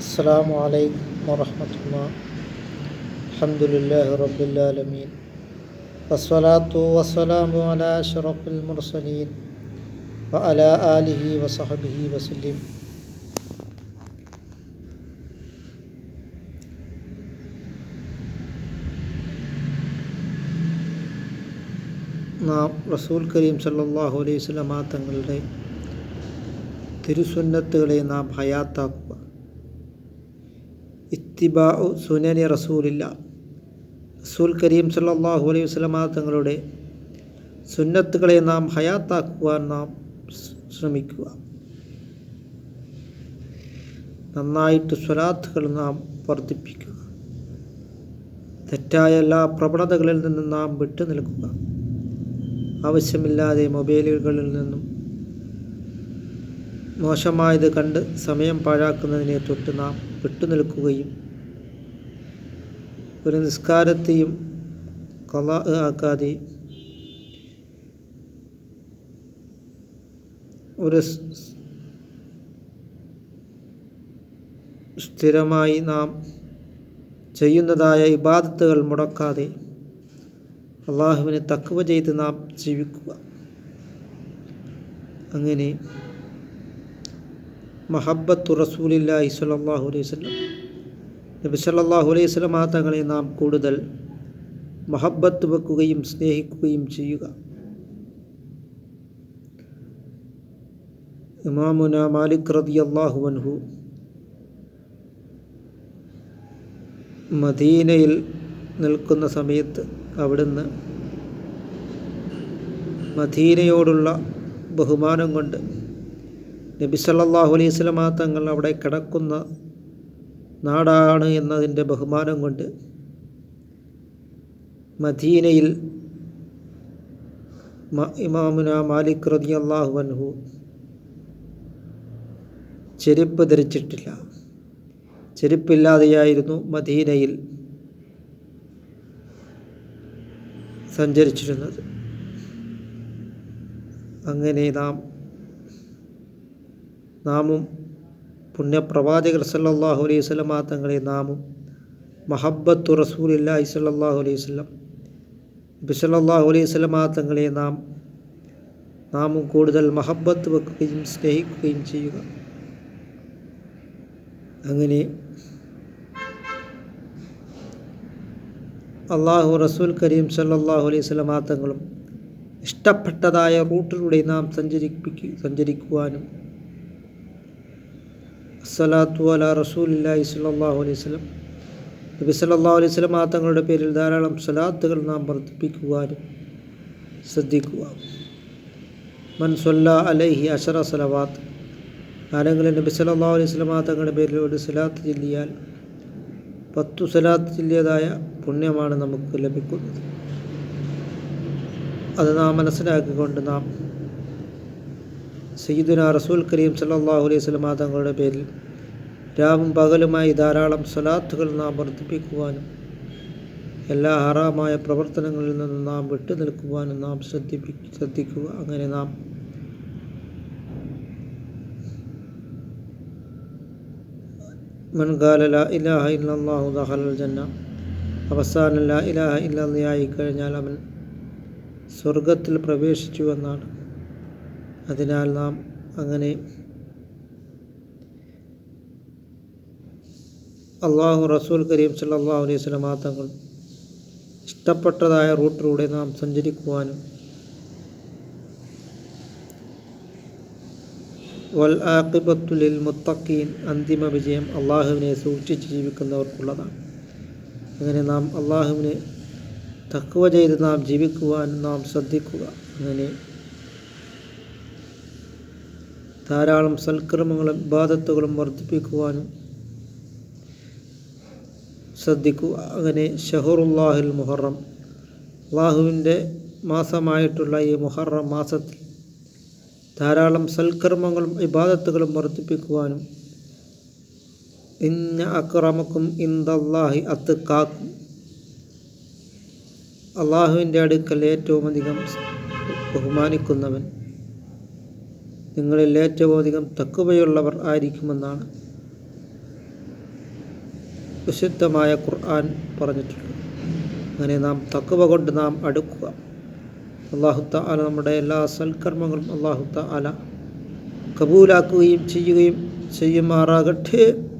السلام عليكم ورحمة الله الحمد لله رب العالمين والصلاة والسلام على أشرف المرسلين وعلى آله وصحبه وسلم നാം റസൂൽ കരീം സല്ലല്ലാഹു അലൈഹി വസല്ലമ തങ്ങളുടെ തിരുസുന്നത്തുകളെ നാം ഹയാത്താക്കുക ഇത്തിബാ സുനനി റസൂലില്ല. റസൂൽ കരീം സല്ലാഹു അലൈഹി വസല്ലമ തങ്ങളുടെ സുന്നത്തുകളെ നാം ഹയാത്താക്കുവാൻ നാം ശ്രമിക്കുക. നന്നായിട്ട് സ്വലാത്തുകൾ നാം വർദ്ധിപ്പിക്കുക. തെറ്റായ എല്ലാ പ്രവണതകളിൽ നിന്നും നാം വിട്ടു നിൽക്കുക. ആവശ്യമില്ലാതെ മൊബൈലുകളിൽ നിന്നും മോശമായത് കണ്ട് സമയം പാഴാക്കുന്നതിനെ തൊട്ട് നാം വിട്ടുനിൽക്കുകയും ഒരു നിസ്കാരത്തെയും കല ആക്കാതെ ഒരു സ്ഥിരമായി നാം ചെയ്യുന്നതായ ഇബാദത്തുകൾ മുടക്കാതെ അള്ളാഹുവിനെ തക്കവ ചെയ്ത് നാം ജീവിക്കുക. അങ്ങനെ മഹബത്തു റസൂലില്ലാഹി സ്വല്ലല്ലാഹു അലൈഹി വസല്ലം നബി സല്ലല്ലാഹു അലൈഹി വസല്ലം തങ്ങളെ നാം കൂടുതൽ മഹബത്ത് വെക്കുകയും സ്നേഹിക്കുകയും ചെയ്യുക. ഇമാമുന മാലിക് റളിയല്ലാഹു അൻഹു മദീനയിൽ നിൽക്കുന്ന സമയത്ത് അവിടുന്ന് മദീനയോടുള്ള ബഹുമാനം കൊണ്ട് നബി സല്ലല്ലാഹു അലൈഹി വസല്ലമ തങ്ങൾ അവിടെ കിടക്കുന്ന നാടാണ് എന്നതിന്റെ ബഹുമാനം കൊണ്ട് മദീനയിൽ ഇമാമുന മാലിക് റതി അള്ളാഹു അൻഹു ചെരുപ്പ് ധരിച്ചിട്ടില്ല. ചെരുപ്പില്ലാതെയായിരുന്നു മദീനയിൽ സഞ്ചരിച്ചിരുന്നത്. അങ്ങനെ നാം നാമും പുണ്യപ്രവാചകർ സല്ലാഹു അലൈഹി വസല്ലമ തങ്ങളെ നാമും മഹബത്തു റസൂലില്ലാഹി സല്ലല്ലാഹു അലൈഹി സ്വലം ബിസലല്ലാഹു അലൈഹി വസല്ലമ തങ്ങളെ നാം നാമും കൂടുതൽ മഹബത്ത് വെക്കുകയും സ്നേഹിക്കുകയും ചെയ്യുക. അങ്ങനെ അള്ളാഹു റസൂൽ കരീം സല്ലാഹു അലൈഹി വസല്ലമ തങ്ങളും ഇഷ്ടപ്പെട്ടതായ റൂട്ടിലൂടെ നാം സഞ്ചരിപ്പിക്കുക സഞ്ചരിക്കുവാനും അസ്സലാത്തു അല റസൂലില്ലാഹി സ്വല്ലല്ലാഹു അലൈഹി വസല്ലം. നബി സ്വല്ലല്ലാഹു അലൈഹി വസല്ലം തങ്ങളുടെ പേരിൽ ധാരാളം സ്വലാത്തുകൾ നാം വർദ്ധിപ്പിക്കുവാനും ശ്രദ്ധിക്കുക മൻ സൊല്ല അലൈഹി അഷറ സലവാത്ത് ആരെങ്കിലും നബി സ്വല്ലല്ലാഹു അലൈഹി വസല്ലം തങ്ങളുടെ പേരിൽ ഒരു സ്വലാത്ത് ചൊല്ലിയാൽ പത്തു സ്വലാത്ത് ചൊല്ലിയതായ പുണ്യമാണ് നമുക്ക് ലഭിക്കുന്നത്. അത് നാം മനസ്സിലാക്കിക്കൊണ്ട് നാം സയ്യിദുന റസൂൽ കരീം സല്ലാഹു അലൈഹി വസല്ലം തങ്ങളുടെ പേരിൽ രാവും പകലുമായി ധാരാളം സ്വലാത്തുകൾ നാം വർദ്ധിപ്പിക്കുവാനും എല്ലാ ഹറാമായ പ്രവർത്തനങ്ങളിൽ നിന്നും നാം വിട്ടു നിൽക്കുവാനും നാം ശ്രദ്ധിപ്പി ശ്രദ്ധിക്കുക. അങ്ങനെ നാം മൻ ഖാല ലാ ഇലാഹ ഇല്ലല്ലാഹു ദഹലൽ ജന്ന. അവസാന ലാ ഇലാഹ ഇല്ലല്ലാഹി കഴിഞ്ഞാൽ അവൻ സ്വർഗത്തിൽ പ്രവേശിച്ചു എന്നാണ്. അതിനാൽ നാം അങ്ങനെ അള്ളാഹു റസൂൽ കരീം സല്ലാഹു അലൈഹി വസല്ലം തങ്ങൾ ഇഷ്ടപ്പെട്ടതായ റൂട്ടിലൂടെ നാം സഞ്ചരിക്കുവാനും വൽ ആഖിബത്തുലിൽ മുത്തഖീൻ അന്തിമ വിജയം അള്ളാഹുവിനെ സൂക്ഷിച്ച് ജീവിക്കുന്നവർക്കുള്ളതാണ്. അങ്ങനെ നാം അള്ളാഹുവിനെ തക്കുവ ചെയ്ത് നാം ജീവിക്കുവാൻ നാം ശ്രദ്ധിക്കുക. അങ്ങനെ ധാരാളം സൽക്കർമ്മങ്ങളും ബാധത്തുകളും വർദ്ധിപ്പിക്കുവാനും ശ്രദ്ധിക്കുക അങ്ങനെ ഷഹറുല്ലാഹിൽ മുഹറം. അള്ളാഹുവിന്റെ മാസമായിട്ടുള്ള ഈ മുഹറം മാസത്തിൽ ധാരാളം സൽക്കർമ്മങ്ങളും ഇബാദത്തുകളും വർദ്ധിപ്പിക്കുവാനും ഇന്ന അക്രമക്കും ഇന്ദല്ലാഹി അത്ത് കാക്കും. അള്ളാഹുവിന്റെ അടുക്കൽ ഏറ്റവും അധികം ബഹുമാനിക്കുന്നവൻ നിങ്ങളിൽ ഏറ്റവും അധികം തക്കുവയുള്ളവർ ആയിരിക്കുമെന്നാണ് വിശുദ്ധമായ ഖുർആൻ പറഞ്ഞിട്ടുള്ളത്. അങ്ങനെ നാം തക്കുവ കൊണ്ട് നാം അടുക്കുക. അള്ളാഹുത്ത ആല നമ്മുടെ എല്ലാ സൽക്കർമ്മങ്ങളും അള്ളാഹുത്ത ആല കബൂലാക്കുകയും ചെയ്യുകയും ചെയ്യുമാറാകട്ടെ.